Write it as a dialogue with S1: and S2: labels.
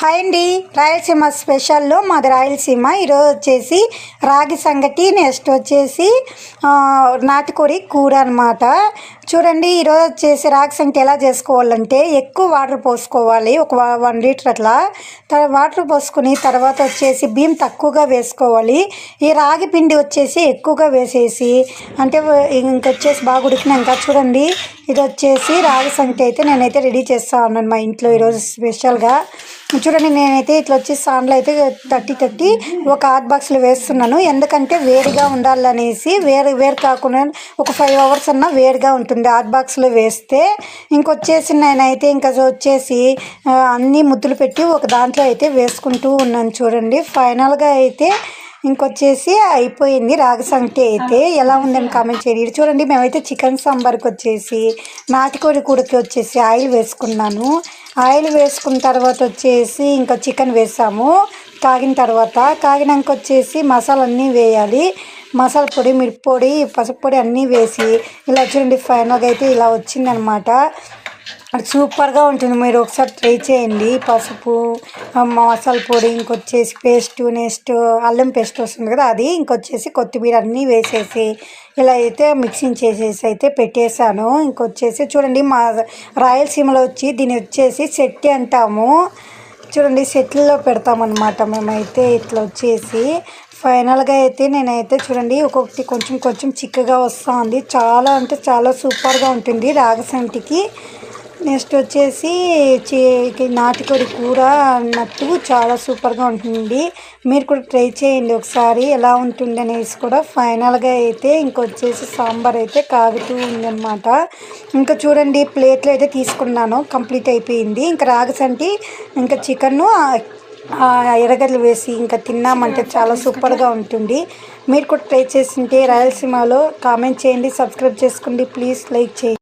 S1: Hi అండి. రాయలసీమ స్పెషల్లో మాది రాయలసీమ. ఈరోజు వచ్చేసి రాగి సంగటి నెక్స్ట్ వచ్చేసి నాటుకోడి కూర అనమాట చూడండి ఈరోజు వచ్చేసి రాగి సంగటి ఎలా చేసుకోవాలంటే ఎక్కువ వాటర్ పోసుకోవాలి ఒక వ- వన్ లీటర్ అట్లా. తర్వాత వాటర్ పోసుకుని తర్వాత వచ్చేసి బియ్యం తక్కువగా వేసుకోవాలి. ఈ రాగి పిండి వచ్చేసి ఎక్కువగా వేసేసి అంటే ఇంకొచ్చేసి బాగా ఉడికినాక చూడండి ఇది వచ్చేసి రాగి సంగటి అయితే నేనైతే రెడీ చేస్తా ఉన్నాను మా ఇంట్లో ఈరోజు స్పెషల్గా. చూడండి నేనైతే ఇట్లా వచ్చి సాండ్లు అయితే తట్టి తట్టి ఒక హాట్ బాక్స్లో వేస్తున్నాను. ఎందుకంటే వేడిగా ఉండాలనేసి వేరు వేరు కాకుండా ఒక ఫైవ్ అవర్స్ అన్నా వేడిగా ఉంటుంది హాట్ బాక్స్లో వేస్తే. ఇంకొచ్చేసి నేనైతే ఇంకా వచ్చేసి అన్నీ అన్ని ముద్దులు పెట్టి ఒక దాంట్లో అయితే వేసుకుంటూ ఉన్నాను చూడండి. ఫైనల్గా అయితే ఇంకొచ్చేసి అయిపోయింది రాగి సంగటి అయితే. ఎలా ఉందని కామెంట్ చేయండి. చూడండి మేమైతే చికెన్ సాంబార్కి వచ్చేసి నాటుకోడి కూరకి వచ్చేసి ఆయిల్ వేసుకున్నాను. ఆయిల్ వేసుకున్న తర్వాత వచ్చేసి ఇంకా చికెన్ వేసాము. కాగిన తర్వాత కాగినాక వచ్చేసి మసాలా అన్నీ వేయాలి. మసాలా పొడి మిరప్పొడి పసుపు పొడి అన్నీ వేసి ఇలా చూడండి ఫైనల్గా అయితే ఇలా వచ్చిందనమాట. సూపర్గా ఉంటుంది. మీరు ఒకసారి ట్రై చేయండి. పసుపు మసాలా పొడి ఇంకొచ్చేసి పేస్ట్ నెక్స్ట్ అల్లం పేస్ట్ వస్తుంది కదా అది ఇంకొచ్చేసి కొత్తిమీర అన్నీ వేసేసి ఇలా అయితే మిక్సింగ్ చేసేసి అయితే పెట్టేశాను. ఇంకొచ్చేసి చూడండి మా రాయలసీమలో వచ్చి దీన్ని వచ్చేసి సెట్టి అంటాము. చూడండి సెట్లలో పెడతామన్నమాట మేమైతే ఇట్లా వచ్చేసి. ఫైనల్గా అయితే నేనైతే చూడండి ఒక్కొక్కటి కొంచెం కొంచెం చిక్కగా వస్తూ ఉంది చాలా అంటే చాలా సూపర్గా ఉంటుంది రాగసంటికి నెక్స్ట్ వచ్చేసి చి నాటుకోడి కూర అన్నట్టు చాలా సూపర్గా ఉంటుంది మీరు కూడా ట్రై చేయండి ఒకసారి ఎలా ఉంటుంది అనేసి కూడా. ఫైనల్గా అయితే ఇంకొచ్చేసి సాంబార్ అయితే కాగుతూ ఉందన్నమాట. ఇంకా చూడండి ప్లేట్లో అయితే తీసుకున్నాను కంప్లీట్ అయిపోయింది. ఇంకా రాగసంటి ఇంకా చికెన్ను ఎర్రగడ్డలు వేసి ఇంకా తిన్నామంటే చాలా సూపర్గా ఉంటుంది. మీరు కూడా ట్రై చేసింటే రాయలసీమలో కామెంట్ చేయండి సబ్స్క్రైబ్ చేసుకోండి ప్లీజ్ లైక్ చేయండి.